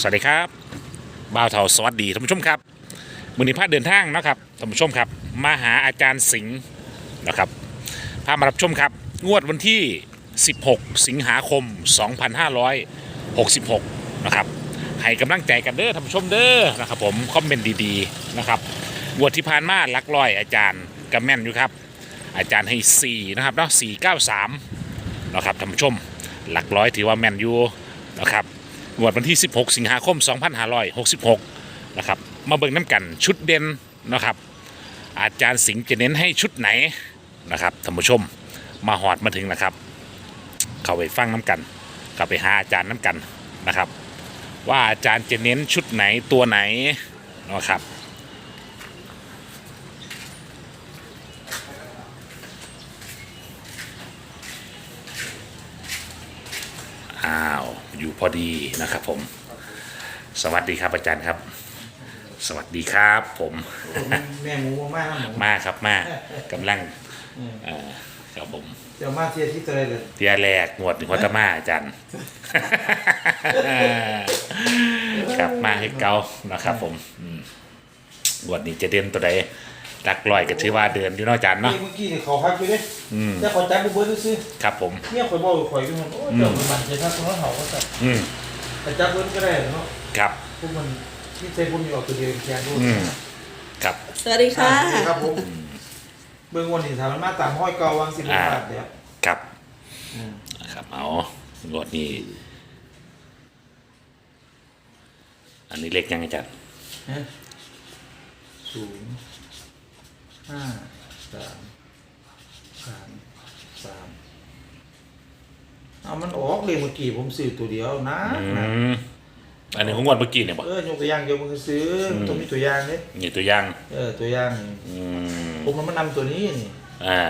สวัสดีครับบ่าวเทาสวัสดีท่านผู้ชมครับมือนี้พาเดินทางนะครับท่านผู้ชมครับมาหาอาจารย์สิงห์นะครับพามารับชมครับ งวดวันที่ 16 สิงหาคม 2566 นะครับให้กำลังใจกันเด้อท่านผู้ชมเด้อนะครับผมคอมเมนต์ดีๆนะครับงวดที่ผ่านมาหลักร้อยอาจารย์กัแม่นอยู่ครับ อาจารย์ให้ 4 นะครับเนาะ493 นะครับท่านผู้ชมหลักร้อยถือว่าแม่นอยู่นะครับ งวดวันที่ 16 สิงหาคม 2566 นะครับ มาเบิ่งน้ำกันชุดเด่นนะครับ อาจารย์สิงห์จะเน้นให้ชุดไหนนะครับท่านผู้ชมมาหอดมาถึงนะครับ เข้าไปฟังน้ำกันเข้าไปหาอาจารย์น้ำกันนะครับ ว่าอาจารย์จะเน้นชุดไหนตัวไหนนะครับ อ้าวอยู่ พอดีนะครับผม สวัสดีครับอาจารย์ครับ สวัสดีครับผม แม่หมูมากนะหมูมาครับมากำลังเอ่อครับผมเดี๋ยวมาเทียที่ตัวเลยเลยเทียแรกงวดหนึ่งวัตมาอาจารย์ ครับมาให้เกานะครับผมอืมงวดนี้จะเด่นตัวใด ตักลอยก็ชื่อว่าเดินอยู่เนอกอาจารย์เนาะ เมื่อกี้นี่เขาพักไปเลยอืม แต่ขอจับกูเบิร์ดซื้อครับผม เนี่ยข่อยบอกข่อยก็มันโอ้ยเดี๋ยวมันมันจะทักตรงนั้นเขาก็จับอืม แต่จับเบิร์ดก็ได้เนาะครับ พวกมันที่ใช้พวกนี้ออกตัวเดียวแค่ดูอืม ครับ สวัสดีค่ะ ครับผมเบื้องวันนี้ถามมันมาตามห้อยเกาวางสิบบาทเดี๋ยวครับอืมครับเอางวดนี้อันนี้เล็กยังอาจารย์ฮะศูนย์ ห้าสามสามสามเอามันออกเลยเมื่อกี้ผมซื้อตัวเดียวนะอืนะมอันนี้ของงวดเมื่อกี้เนี่ยบอกเออยกตัวอย่างเดียวมันก็ซื้ออต้องมีตัวอย่างเลยนี่ตัวอย่างเออตัวอย่างนี่อืมผมมันมานำตัวนี้นี่อ่า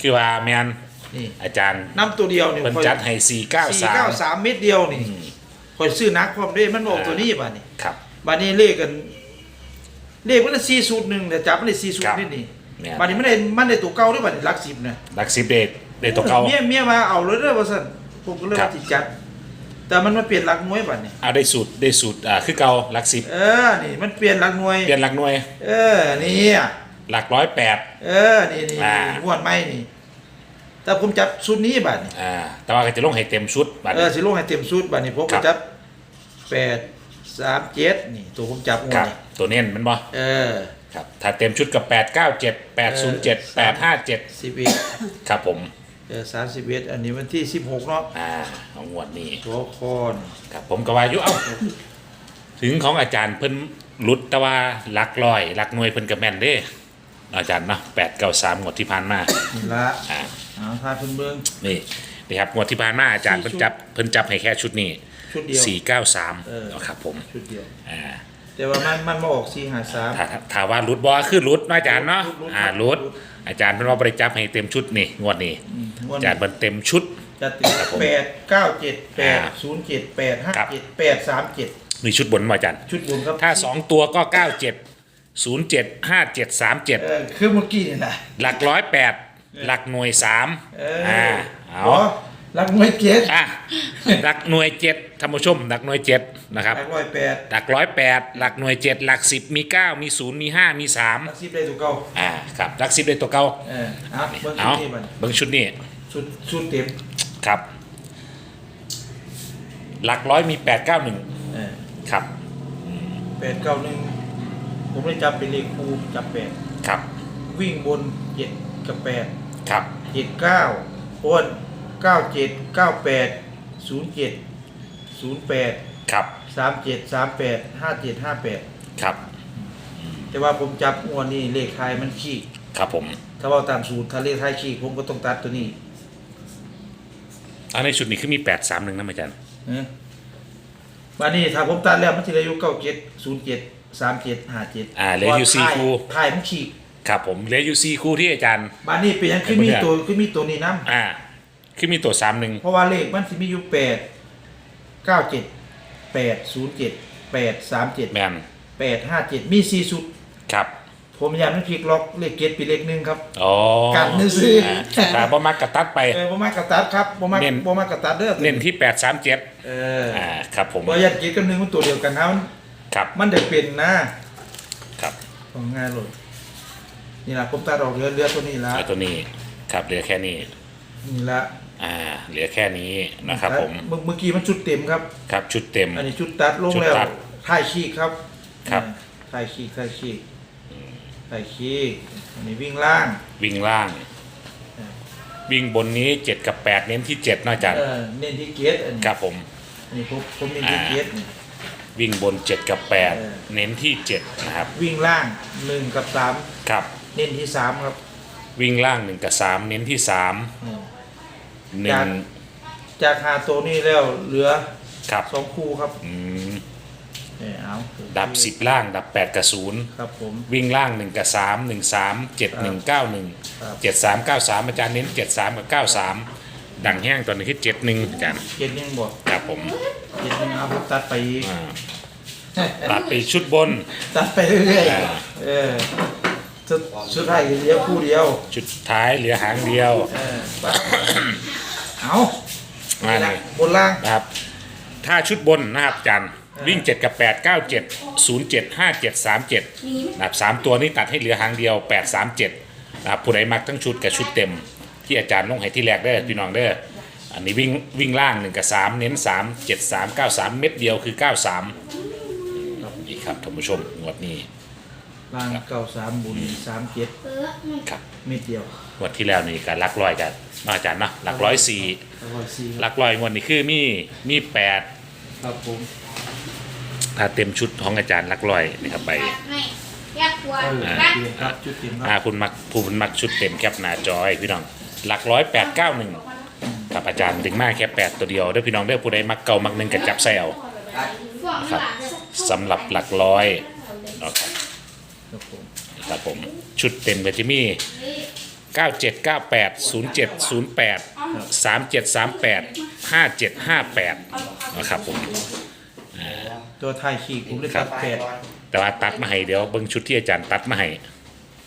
คือว่าแมนนี่อาจารย์นำตัวเดียวนี่เพิ่นจัดให้สี่เก้าสี่สามเก้าสามเม็ดเดียวนี่คอยซื้อนักความเด้มันออกอ่าตัวนี้บ้านี่ ครับบ้านนี้เลขกัน เลขมันได้สี่สูตรหนึ่งแต่จับมันได้สี่สูตครัรบนี่นี่แม่นบ้านนี้มันได้มันได้ตัวเก่าด้วยบ้านนี้หลักสิบนะลักซิบเดทเดทตัวเก่า เมียเมียมาเอาเลยเด้อว่าซั่นผมก็เลยครับว่าสิจัด แต่มันมาเปลี่ยนหลักหน่วยบ้านนี้เอาได้สูตรได้สูตรอ่าคือเก่าหลักสิบเออนี่มันเปลี่ยนหลักหน่วย เปลี่ยนหลักหน่วยเออนี่อะหลักร้อยแปด เออนี่นี่อ่า งวดไม่นี่ แต่ผมจับชุดนี้บัดนี่อ่าแต่ว่าก็จะลงให้เต็มชุดบัดเอนี้ อสิลงให้เต็มชุดบัดนี่ผมครัก็บจับแปดสามเจ็ดนี่ ตัวผมจับงวคดรับ นี่ ตัวเน้นมันบ่เออครับถ้าเต็มชุดกับแปดเก้าเจ็ดแปดศูนย์เจ็ดแปดห้าเจ็ดสิบเอ็ดครับผมเออสามสิบเอ็ดอันนี้วันที่สิบหกเนาะอ่าของงวดนี้ตัวคอนครับผมก็ว่าอยู่เอ้าถึงของอาจารย์เพิ่นหลุดแต่ว่าหลักร้อยหลักหน่วยเพิ่นก็แม่นเด้อาจารย์เนาะแปดเก้าสามงวดที่ผ่านมานี่ละอ่าเอาทาเพิ่นเบิ้งนี่นี่ครับงวดที่ผ่านมาอาจารย์สี่เพิ่นชุดจับเพิ่นจับให้แค่ชุดนี้ชุดเดียวสี่เก้าสามเออครับผมชุดเดียวอ่า แต่ว่ามันมันมาออกสี่หาสาม ถ้าถ้าว่าหลุดบ่คือหลุดเนาะอาจารย์เนาะหลุดหลุดอ่าหหลุลุดดอาจารย์เพิ่นว่าบ่ได้จับให้เต็มชุดนี่งวดนี้งวดอาจารย์เพิ่นเต็มชุด จะติดครับผมแปดเก้าเจ็ดแปดอ่าศูนย์เจ็ดแปดห้าครับ เจ็ดแปดสามเจ็ดมีชุดบนมาอาจารย์ ชุดบนครับถ้าสองตัวก็เก้าเจ็ดศูนย์เจ็ดห้าเจ็ดสามเจ็ดเออคือเมื่อกี้นี่นะหลักร้อยแปดหลักหน่วยสามเอออ่าเอาบรั กหน่วยเจ็ดอะหลักหน่วยเจ็ดท่านผู้ชมหลักหน่วยเจ็ดนะครับรักร้อยแปดหลักร้อยแปดหลักหน่วยเจ็ดหลักสิบมีเก้ามีศูนย์มีห้ามีสามรักสิบได้ตัวเก่าอ่าครับหลักสิบเลยตัวเก่าเออเอาเบิ้งชุเอาดนี้มันเบิ้งชุดนี้ชุดชุดเต็มครับ หลักร้อยมีแปดเก้าหนึ่งเออครับแปดเก้าหนึ่งผมได้จับเป็นเลขคูจับแปดครับ วิ่งบนเจ็ดกับแปดครับเจ็ดเก้าอ้วน เก้าเจ็ดเก้าแปดศูนย์เจ็ดศูนย์แปดครับสามเจ็ดสามแปดห้าเจ็ดห้าแปดครับแต่ว่าผมจับงวดนี้เลขไทายมันขี้ครับผมถ้าว่าตามสูตรถ้าเลขไทายขี้ผมก็ต้องตัดตัวนี้อันในชุดนี้คือมีแปดสามหนึ่งนะอาจารย์นะวันนี้ถ้าผมตัดแล้วมันจะอายุเก้าเจ็ดศูนย์เจ็ดสามเจ็ดห้าเจ็ดอ่าเหลืออยู่สี่คู่ถ่ายมันขี้ครับผมเหลืออยู่สี่คู่ที่อาจารย์ บ้านนี้เป็นหยังคือมีตัวคือมีตัวนี้นํอ่า คือมีตัวสามหนึ่งเพราะว่าเลขมันสิมีอยู่แปดเก้าเจ็ดแปดศูนย์เจ็ดแปดสามเจ็ดแมนแปดห้าเจ็ดมีสี่สุด ครับผผมอยากให้พลิกล็อกเลขเกตปีเลขหนึ่งครับอ๋อกันนึกซื้ออ่าแต่บ่มักกระตัดไปเออบ่มากกระตัดครับบ่มากเน้นบ่มากกระตัดเด้อเน้นที่แปดสามเจ็ดเอออ่าครับผมบ่อยากเกตกับหนึ่งมันตัวเดียวกันนะมันครับ มันจะเป็นนะครับของง่ายเลยนี่ล่ะผมตัดออกเรือเรือตัวนี้ละเอาตัวนี้ครับเหลือแค่นี้นี่ละ อ่าเหลือแค่นี้นะครับผมเมื่อเมื่อกี้มันชุดเต็มครับ ครับชุดเต็ม อันนี้ชุดตัดลงแล้วชุดตัดถ่ายขีกครับ ครับถ่ายขีกถ่ายขีกถ่ายขีกอันนี้วิ่งล่าง วิ่งล่างเออวิ่งบนนี้เจ็ดกับแปดเน้นที่เจ็ดเนาะอาจารย์เออเน้นที่เกตอันนี้ครับผมอันนี้ผมผมเน้นที่อ่าเกตนี่วิ่งบนเจ็ดกับแปดเออเน้นที่เจ็ดนะครับ วิ่งล่างหนึ่งกับสามครับ เน้นที่สามครับ วิ่งล่างหนึ่งกับสามเน้นที่สามเออ หนึ่จางกจากหาตัวนี้แล้วเหลือครับสองคู่ครับอืมเนี่ยเอาดับสิบล่างดับแปดกับศูนย์ครับผม วิ่งล่างหนึ่งกับสามหนึ่งสามเจ็ดหนึ่งเก้าหนึ่งครับ เจ็ดสามเก้าสามอาจารย์เน้นเจ็ดสามกับเก้าสามดังแห้งตอนนี้คือเจ็ดหนึ่งอาจารย์เกตยังบอกครับผมเกตยังเอาผมตัดไปอีกอ่าตัดไปชุดบน ตัดไปเรื่อยอ่า ๆเออสุดสุดท้ายเดียวคู่เดียวชุดท้ายเหลือหางเดียว เออปั๊บ เอามานี่เลละยบนล่างนะครับ ถ้าชุดบนนะครับอาจารย์วิ่ง 7 กับ 8 9 7 0 7 5 7 3 7นะครับสามตัวนี้ตัดให้เหลือหางเดียว 8 3 7นะครับผู้ใดมักทั้งชุดกับชุดเต็ม ที่อาจารย์ลงให้ที่แรกเด้อพี่น้องเด้ออันนี้วิ่งวิ่งล่าง 1 กับ 3 เน้น 3 7 3 9 3 เม็ดเดียวคือ 93นี่ครับท่านผู้ชมงวดนี้ล่างเก้าสามบุญสามเจ็ดครับ เม็ดเดียว งวดที่แล้วนี่ก็หลักร้อยกันเนาะอาจารย์เนาะหลักร้อยสี่อร่อยซีหลักร้อยงวดนี้คือมีมีแปดครับผมถ้าเต็มชุดของอาจารย์หลักร้อยนี่ครับไป ไม่อยากกลัวเออบ้านเตรียมครับจุดเตรียมคอ่ารับคุณมักผู้คุณมักชุดเต็มแคปหน้าจอยพี่น้องหลักร้อยแปดเก้าหนึ่งกับอาจารย์ถึงมากแค่แปดตัวเดียวเด้อพี่น้องเด้อผู้ใดมักเก่ามักหนึ่งกับจับแซวฟ้องครับหลานเลยสำหรับหลักร้อยเนาะครับครับผม ครับผมชุดเต็มก็จะมีเก้าเจ็ดเก้าแปดศูน ย์เจ็ดศูนย์แปดสามเจ็ดสามแปดห้าเจ็ดห้าแปดนะครับผมตัวไทยขีกผมเลยครัตับดแปดแต่ว่าตัดมาให้เดี๋ยวเบิ่งชุดที่อาจารย์ตัดมาให้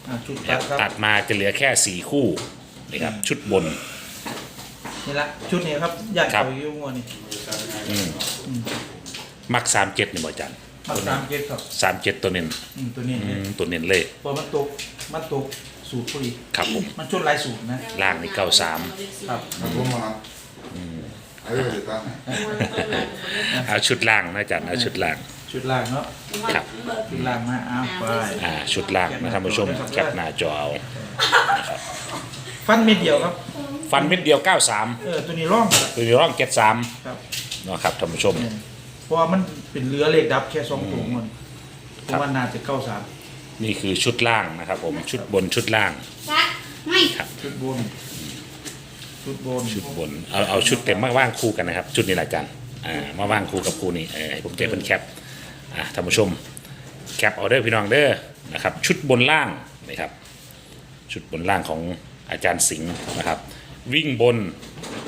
อะชุดคตัรัดบครับตัดมาจะเหลือแค่สี่คู่นี่ครับชุดบน นี่ละชุดนี้ครับญาติครับเขาอยู่มัวนี่อืมมักสามเจ็ดนี่บ่อาจารย์มาตามเกตครับสามเจ็ดตัวเน้นอืมตัวนี้อืเนี่ยมตัวเน้นเลยพอมันตกมันตก สูตรพอดีครับผมมันชุดหลายสูตรนะ ล่างนี่เก้าสาม ครับผมมาไอ้เรื่องตั้งเอาชุดล่างนะอาจารย์เอาชุดล่าง ชุดล่างเนาะครับ ชุดล่างมาอ้าวไปอ่าชุดล่างนะท่านผู้ชมแคปหน้าจอเอาฟันเม็ดเดียวครับฟันเม็ดเดียวเก้าสามเออตัวนี้ร่องตัวนี้ร่องเจ็ดสามครับเนาะครับท่านผู้ชมเนี่ยเพราะว่ามันเป็นเรือเหล็กดับแค่สองตัวมันเพครับราะว่าน่าจะเก้าสาม นี่คือชุดล่างนะครับผมชุดบนชุดล่างซักไม่ชุดบน ชุดบนชุดบนเอาเอาชุดเต็มมาว่างคู่กันนะครับ ชุดนี้แหละอาจารย์อ่ามาว่างคู่กับคู่นี้เออให้ผมเจเป็นแคปอ่าท่านผู้ชมแคปออเดอร์พี่น้องเด้อนะครับชุดบนล่างนะครับชุดบนล่างของอาจารย์สิงห์นะครับ วิ่งบน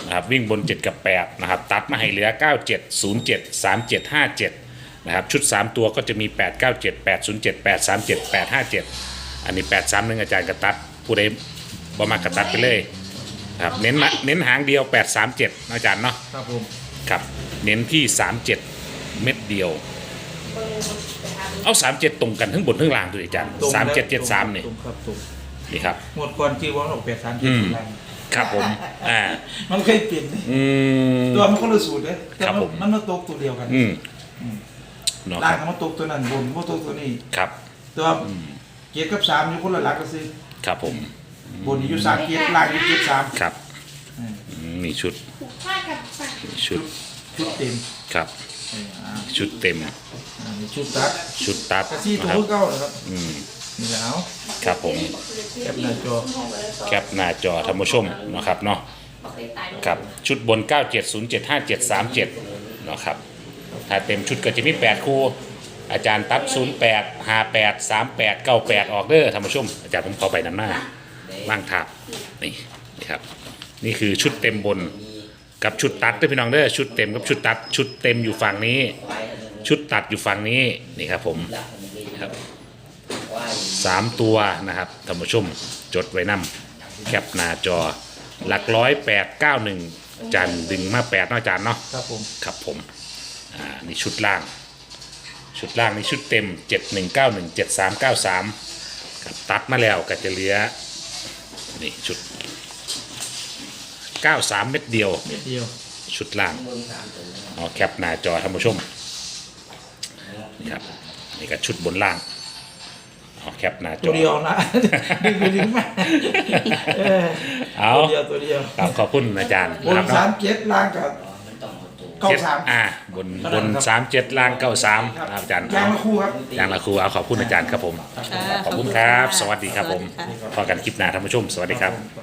นะครับวิ่งบน 7 กับ 8 นะครับ ตัดมาให้เหลือ 97 07 37 57 นะครับชุด 3 ตัวก็จะมี 8 97 8 07 8 37 8 57 อันนี้ 8 3 1 อาจารย์กระตัดผู้ใดบ่มากระตัดไปเลยครับเน้นมาเน้นหางเดียว 8 3 7อาจารย์เนาะครับผมครับเน้นที่ 37 เม็ดเดียว เอา 37 ตรงกันทั้งบนทั้งล่างด้วยอาจารย์ตรง3แล้ว7 7 3นี่ตรงครับตรงนี่ครับ หมดก่อนที่ว่าออกแปดสามอืเจ็ดมล่างครับผมอ่ามันเคยเปลี่ยนอืม ตัวมันคนละสูตรเลยแต่ครับมันผม มันมาตกตัวเดียวกัน อืม เนาะล่าคงรับ ก็มาตกตัวนั้นบนมาตกตัวนี้ครับตัวเกียร์กับสามอยู่คนละหลักก็ซื้อครับผม บนอยู่สามเกียร์ล่างอยู่เกียร์สามครับอืมอืมนี่ชุด ผูกผ้ากับสักนี่ชุดชุดเต็มครับ เอออ่าชุดเต็ม อ่านี่ชุดตัดชุดตัดกระซี่ตันะวครับ เก้าเลยครับอืม นี่แหละเอาครับผม แคปหน้าจอแคปหน้าจอท่านผู้ชมนะครับเนาะ ครับ ชุดบน 97075737เนาะครับ ถ้าเต็มชุดก็จะมี 8 คู่ อาจารย์ตัด 08 58 38 98 ออกเด้อท่านผู้ชม อาจารย์ผมขอไปนำหน้าว่างทับนี่นี่ครับ นี่คือชุดเต็มบนกับชุดตัดเด้อพี่น้องเด้อชุดเต็มกับชุดตัด ชุดเต็มอยู่ฝั่งนี้ ชุดตัดอยู่ฝั่งนี้นี่ครับผมนี่ครับสามตัวนะครับท่านผู้ชมจดไว้นำแคปหน้าจอหลักร้อยแปดเก้าหนึ่งจันดึงมาแปดเนาะอาจารย์เนาะครับผมครับผม อ่านี่ชุดล่าง ชุดล่างนี่ชุดเต็มเจ็ดหนึ่งเก้าหนึ่งเจ็ดสามเก้าสามครับตัดมาแล้วก็จะเหลือนี่ชุดเก้าสามเม็ดเดียว เม็ดเดียวชุดล่างเอาแคปหน้าจอท่านผู้ชมนี่ครับนี่ก็ชุดบนล่างเอาแคปหน้าจตัวอเดียวนะดึงไปดึงมาเออเอา ตัวเดียวตัวเดียวครับขอบคุณอาจารย์บนนะครับสามเจ็ดล่างกับ เก้าเจ็ดสามอ่าบนบนสามเจ็ดล่างเก้าสามนะครับอาจารย์ยางเอาละคู่ครับ อย่างละครูเอาขอบคุณอาจารย์ครับผมค่ะขอบคุณครับขอบคุณค่ะสวัสดีครับผมสวัสดีค่ะพอกันคลิปหน้าท่านผู้ชม สวัสดีครับครับ